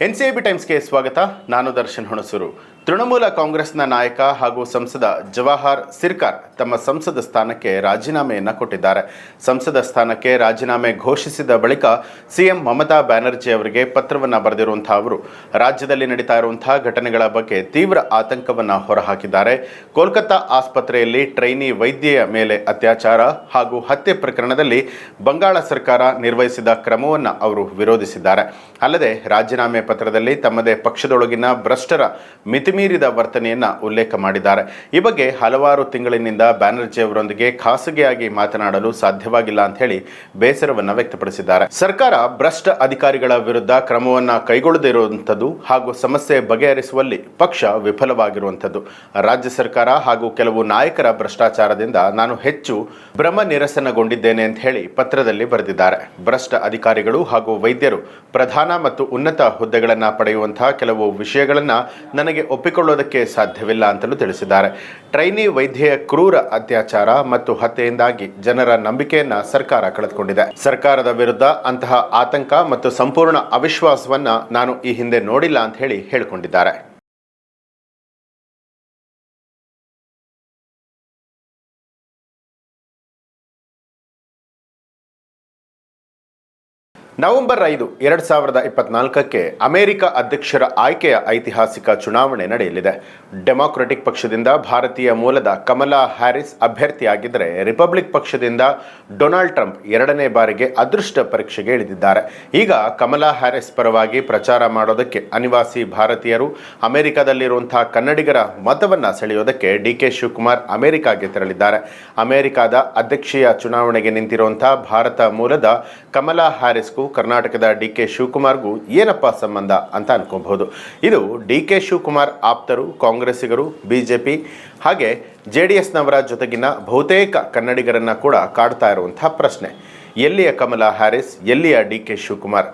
ಎನ್ಸಿಎಬಿ ಟೈಮ್ಸ್ಗೆ ಸ್ವಾಗತ. ನಾನು ದರ್ಶನ್ ಹುಣಸೂರು. ತೃಣಮೂಲ ಕಾಂಗ್ರೆಸ್ನ ನಾಯಕ ಹಾಗೂ ಸಂಸದ ಜವಾಹರ್ ಸಿರ್ಕಾರ್ ತಮ್ಮ ಸಂಸದ ಸ್ಥಾನಕ್ಕೆ ರಾಜೀನಾಮೆಯನ್ನು ಕೊಟ್ಟಿದ್ದಾರೆ. ಸಂಸದ ಸ್ಥಾನಕ್ಕೆ ರಾಜೀನಾಮೆ ಘೋಷಿಸಿದ ಬಳಿಕ ಸಿಎಂ ಮಮತಾ ಬ್ಯಾನರ್ಜಿ ಅವರಿಗೆ ಪತ್ರವನ್ನು ಬರೆದಿರುವಂತಹ ಅವರು, ರಾಜ್ಯದಲ್ಲಿ ನಡೀತಾ ಇರುವಂತಹ ಘಟನೆಗಳ ಬಗ್ಗೆ ತೀವ್ರ ಆತಂಕವನ್ನು ಹೊರಹಾಕಿದ್ದಾರೆ. ಕೋಲ್ಕತ್ತಾ ಆಸ್ಪತ್ರೆಯಲ್ಲಿ ಟ್ರೈನಿ ವೈದ್ಯೆಯ ಮೇಲೆ ಅತ್ಯಾಚಾರ ಹಾಗೂ ಹತ್ಯೆ ಪ್ರಕರಣದಲ್ಲಿ ಬಂಗಾಳ ಸರ್ಕಾರ ನಿರ್ವಹಿಸಿದ ಕ್ರಮವನ್ನು ಅವರು ವಿರೋಧಿಸಿದ್ದಾರೆ. ಅಲ್ಲದೆ ರಾಜೀನಾಮೆ ಪತ್ರದಲ್ಲಿ ತಮ್ಮದೇ ಪಕ್ಷದೊಳಗಿನ ಭ್ರಷ್ಟರ ಮಿತಿಮೀರಿದ ವರ್ತನೆಯನ್ನ ಉಲ್ಲೇಖ ಮಾಡಿದ್ದಾರೆ. ಈ ಬಗ್ಗೆ ಹಲವಾರು ತಿಂಗಳಿನಿಂದ ಬ್ಯಾನರ್ಜಿ ಅವರೊಂದಿಗೆ ಖಾಸಗಿಯಾಗಿ ಮಾತನಾಡಲು ಸಾಧ್ಯವಾಗಿಲ್ಲ ಅಂತ ಹೇಳಿ ಬೇಸರವನ್ನ ವ್ಯಕ್ತಪಡಿಸಿದ್ದಾರೆ. ಸರ್ಕಾರ ಭ್ರಷ್ಟ ಅಧಿಕಾರಿಗಳ ವಿರುದ್ಧ ಕ್ರಮವನ್ನ ಕೈಗೊಳ್ಳದಿರುವಂಥದ್ದು ಹಾಗೂ ಸಮಸ್ಯೆ ಬಗೆಹರಿಸುವಲ್ಲಿ ಪಕ್ಷ ವಿಫಲವಾಗಿರುವಂಥದ್ದು. ರಾಜ್ಯ ಸರ್ಕಾರ ಹಾಗೂ ಕೆಲವು ನಾಯಕರ ಭ್ರಷ್ಟಾಚಾರದಿಂದ ನಾನು ಹೆಚ್ಚು ಭ್ರಮ ನಿರಸನಗೊಂಡಿದ್ದೇನೆ ಅಂತ ಹೇಳಿ ಪತ್ರದಲ್ಲಿ ಬರೆದಿದ್ದಾರೆ. ಭ್ರಷ್ಟ ಅಧಿಕಾರಿಗಳು ಹಾಗೂ ವೈದ್ಯರು ಪ್ರಧಾನ ಮತ್ತು ಉನ್ನತ ಹುದ್ದೆಗಳನ್ನು ಪಡೆಯುವಂತಹ ಕೆಲವು ವಿಷಯಗಳನ್ನು ನನಗೆ ಒಪ್ಪಿಕೊಳ್ಳೋದಕ್ಕೆ ಸಾಧ್ಯವಿಲ್ಲ ಅಂತಲೂ ತಿಳಿಸಿದ್ದಾರೆ. ಟ್ರೈನಿ ವೈದ್ಯೆಯ ಕ್ರೂರ ಅತ್ಯಾಚಾರ ಮತ್ತು ಹತ್ಯೆಯಿಂದಾಗಿ ಜನರ ನಂಬಿಕೆಯನ್ನ ಸರ್ಕಾರ ಕಳೆದುಕೊಂಡಿದೆ. ಸರ್ಕಾರದ ವಿರುದ್ಧ ಅಂತಹ ಆತಂಕ ಮತ್ತು ಸಂಪೂರ್ಣ ಅವಿಶ್ವಾಸವನ್ನ ನಾನು ಈ ಹಿಂದೆ ನೋಡಿಲ್ಲ ಅಂತ ಹೇಳಿ ಹೇಳಿಕೊಂಡಿದ್ದಾರೆ. ನವೆಂಬರ್ ಐದು, ಎರಡು ಸಾವಿರದ ಇಪ್ಪತ್ನಾಲ್ಕಕ್ಕೆ ಅಮೆರಿಕ ಅಧ್ಯಕ್ಷರ ಆಯ್ಕೆಯ ಐತಿಹಾಸಿಕ ಚುನಾವಣೆ ನಡೆಯಲಿದೆ. ಡೆಮಾಕ್ರೆಟಿಕ್ ಪಕ್ಷದಿಂದ ಭಾರತೀಯ ಮೂಲದ ಕಮಲಾ ಹ್ಯಾರಿಸ್ ಅಭ್ಯರ್ಥಿಯಾಗಿದ್ದರೆ ರಿಪಬ್ಲಿಕ್ ಪಕ್ಷದಿಂದ ಡೊನಾಲ್ಡ್ ಟ್ರಂಪ್ ಎರಡನೇ ಬಾರಿಗೆ ಅದೃಷ್ಟ ಪರೀಕ್ಷೆಗೆ ಇಳಿದಿದ್ದಾರೆ. ಈಗ ಕಮಲಾ ಹ್ಯಾರಿಸ್ ಪರವಾಗಿ ಪ್ರಚಾರ ಮಾಡೋದಕ್ಕೆ ಅನಿವಾಸಿ ಭಾರತೀಯರು ಅಮೆರಿಕದಲ್ಲಿರುವಂತಹ ಕನ್ನಡಿಗರ ಮತವನ್ನು ಸೆಳೆಯೋದಕ್ಕೆ ಡಿ ಕೆ ಶಿವಕುಮಾರ್ ಅಮೆರಿಕಾಗೆ ತೆರಳಿದ್ದಾರೆ. ಅಮೆರಿಕದ ಅಧ್ಯಕ್ಷೀಯ ಚುನಾವಣೆಗೆ ನಿಂತಿರುವಂತಹ ಭಾರತ ಮೂಲದ ಕಮಲಾ ಹ್ಯಾರಿಸ್ಗೂ ಕರ್ನಾಟಕದ ಡಿ ಕೆ ಶಿವಕುಮಾರ್ಗೂ ಏನಪ್ಪ ಸಂಬಂಧ ಅಂತ ಅನ್ಕೋಬಹುದು. ಇದು ಡಿ ಕೆ ಶಿವಕುಮಾರ್ ಆಪ್ತರು, ಕಾಂಗ್ರೆಸ್ಸಿಗರು ಬಿ ಜೆ ಪಿ ಹಾಗೆ ಜೆ ಡಿ ಎಸ್ನವರ ಜೊತೆಗಿನ ಬಹುತೇಕ ಕನ್ನಡಿಗರನ್ನು ಕೂಡ ಕಾಡ್ತಾ ಇರುವಂತಹ ಪ್ರಶ್ನೆ. ಎಲ್ಲಿಯ ಕಮಲಾ ಹ್ಯಾರಿಸ್, ಎಲ್ಲಿಯ ಡಿ ಕೆ ಶಿವಕುಮಾರ್?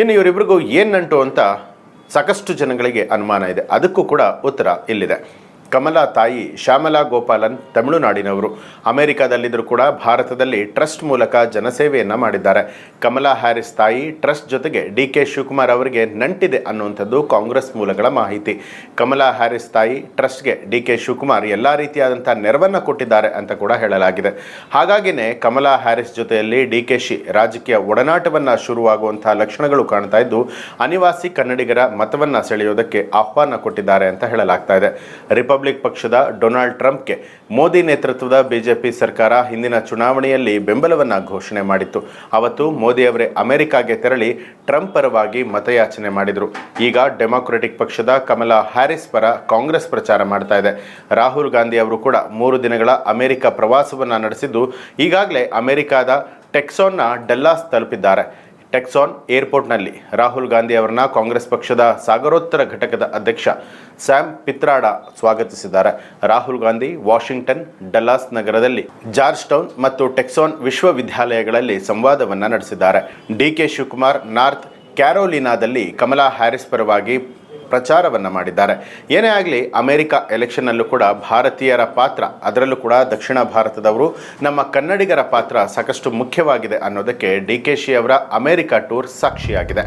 ಇನ್ನು ಇವರಿಬ್ಬರಿಗೂ ಏನು ನಂಟು ಅಂತ ಸಾಕಷ್ಟು ಜನಗಳಿಗೆ ಅನುಮಾನ ಇದೆ. ಅದಕ್ಕೂ ಕೂಡ ಉತ್ತರ ಇಲ್ಲಿದೆ. ಕಮಲಾ ತಾಯಿ ಶ್ಯಾಮಲಾ ಗೋಪಾಲನ್ ತಮಿಳುನಾಡಿನವರು. ಅಮೆರಿಕದಲ್ಲಿದ್ದರೂ ಕೂಡ ಭಾರತದಲ್ಲಿ ಟ್ರಸ್ಟ್ ಮೂಲಕ ಜನಸೇವೆಯನ್ನು ಮಾಡಿದ್ದಾರೆ. ಕಮಲಾ ಹ್ಯಾರಿಸ್ ತಾಯಿ ಟ್ರಸ್ಟ್ ಜೊತೆಗೆ ಡಿ ಕೆ ಶಿವಕುಮಾರ್ ಅವರಿಗೆ ನಂಟಿದೆ ಅನ್ನುವಂಥದ್ದು ಕಾಂಗ್ರೆಸ್ ಮೂಲಗಳ ಮಾಹಿತಿ. ಕಮಲಾ ಹ್ಯಾರಿಸ್ ತಾಯಿ ಟ್ರಸ್ಟ್ಗೆ ಡಿ ಕೆ ಶಿವಕುಮಾರ್ ಎಲ್ಲ ರೀತಿಯಾದಂಥ ನೆರವನ್ನು ಕೊಟ್ಟಿದ್ದಾರೆ ಅಂತ ಕೂಡ ಹೇಳಲಾಗಿದೆ. ಹಾಗಾಗಿನೇ ಕಮಲಾ ಹ್ಯಾರಿಸ್ ಜೊತೆಯಲ್ಲಿ ಡಿ ಕೆ ಶಿ ರಾಜಕೀಯ ಒಡನಾಟವನ್ನು ಶುರುವಾಗುವಂತಹ ಲಕ್ಷಣಗಳು ಕಾಣ್ತಾ ಇದ್ದು, ಅನಿವಾಸಿ ಕನ್ನಡಿಗರ ಮತವನ್ನು ಸೆಳೆಯೋದಕ್ಕೆ ಆಹ್ವಾನ ಕೊಟ್ಟಿದ್ದಾರೆ ಅಂತ ಹೇಳಲಾಗ್ತಾ ಇದೆ. ರಿಪಬ್ಲಿಕ್ ಪಕ್ಷದ ಡೊನಾಲ್ಡ್ ಟ್ರಂಪ್ಗೆ ಮೋದಿ ನೇತೃತ್ವದ ಬಿಜೆಪಿ ಸರ್ಕಾರ ಹಿಂದಿನ ಚುನಾವಣೆಯಲ್ಲಿ ಬೆಂಬಲವನ್ನು ಘೋಷಣೆ ಮಾಡಿತ್ತು. ಅವತ್ತು ಮೋದಿ ಅವರೇ ಅಮೆರಿಕಾಗೆ ತೆರಳಿ ಟ್ರಂಪ್ ಪರವಾಗಿ ಮತಯಾಚನೆ ಮಾಡಿದರು. ಈಗ ಡೆಮಾಕ್ರೆಟಿಕ್ ಪಕ್ಷದ ಕಮಲಾ ಹ್ಯಾರಿಸ್ ಪರ ಕಾಂಗ್ರೆಸ್ ಪ್ರಚಾರ ಮಾಡ್ತಾ ಇದೆ. ರಾಹುಲ್ ಗಾಂಧಿ ಅವರು ಕೂಡ ಮೂರು ದಿನಗಳ ಅಮೆರಿಕ ಪ್ರವಾಸವನ್ನು ನಡೆಸಿದ್ದು ಈಗಾಗಲೇ ಅಮೆರಿಕಾದ ಟೆಕ್ಸಾನ್ನ ಡೆಲ್ಲಾಸ್ ತಲುಪಿದ್ದಾರೆ. ಟೆಕ್ಸಾನ್ ಏರ್ಪೋರ್ಟ್ನಲ್ಲಿ ರಾಹುಲ್ ಗಾಂಧಿ ಅವರನ್ನ ಕಾಂಗ್ರೆಸ್ ಪಕ್ಷದ ಸಾಗರೋತ್ತರ ಘಟಕದ ಅಧ್ಯಕ್ಷ ಸ್ಯಾಮ್ ಪಿತ್ರಾಡ ಸ್ವಾಗತಿಸಿದ್ದಾರೆ. ರಾಹುಲ್ ಗಾಂಧಿ ವಾಷಿಂಗ್ಟನ್ ಡಲ್ಲಾಸ್ ನಗರದಲ್ಲಿ ಜಾರ್ಜ್ ಟೌನ್ ಮತ್ತು ಟೆಕ್ಸಾನ್ ವಿಶ್ವವಿದ್ಯಾಲಯಗಳಲ್ಲಿ ಸಂವಾದವನ್ನು ನಡೆಸಿದ್ದಾರೆ. ಡಿ ಕೆ ಶಿವಕುಮಾರ್ ನಾರ್ತ್ ಕ್ಯಾರೋಲಿನಾದಲ್ಲಿ ಕಮಲಾ ಹ್ಯಾರಿಸ್ ಪರವಾಗಿ ಪ್ರಚಾರವನ್ನು ಮಾಡಿದ್ದಾರೆ. ಏನೇ ಆಗಲಿ, ಅಮೆರಿಕ ಎಲೆಕ್ಷನ್ನಲ್ಲೂ ಕೂಡ ಭಾರತೀಯರ ಪಾತ್ರ, ಅದರಲ್ಲೂ ಕೂಡ ದಕ್ಷಿಣ ಭಾರತದವರು ನಮ್ಮ ಕನ್ನಡಿಗರ ಪಾತ್ರ ಸಾಕಷ್ಟು ಮುಖ್ಯವಾಗಿದೆ ಅನ್ನೋದಕ್ಕೆ ಡಿ ಕೆ ಶಿ ಅವರ ಅಮೆರಿಕ ಟೂರ್ ಸಾಕ್ಷಿಯಾಗಿದೆ.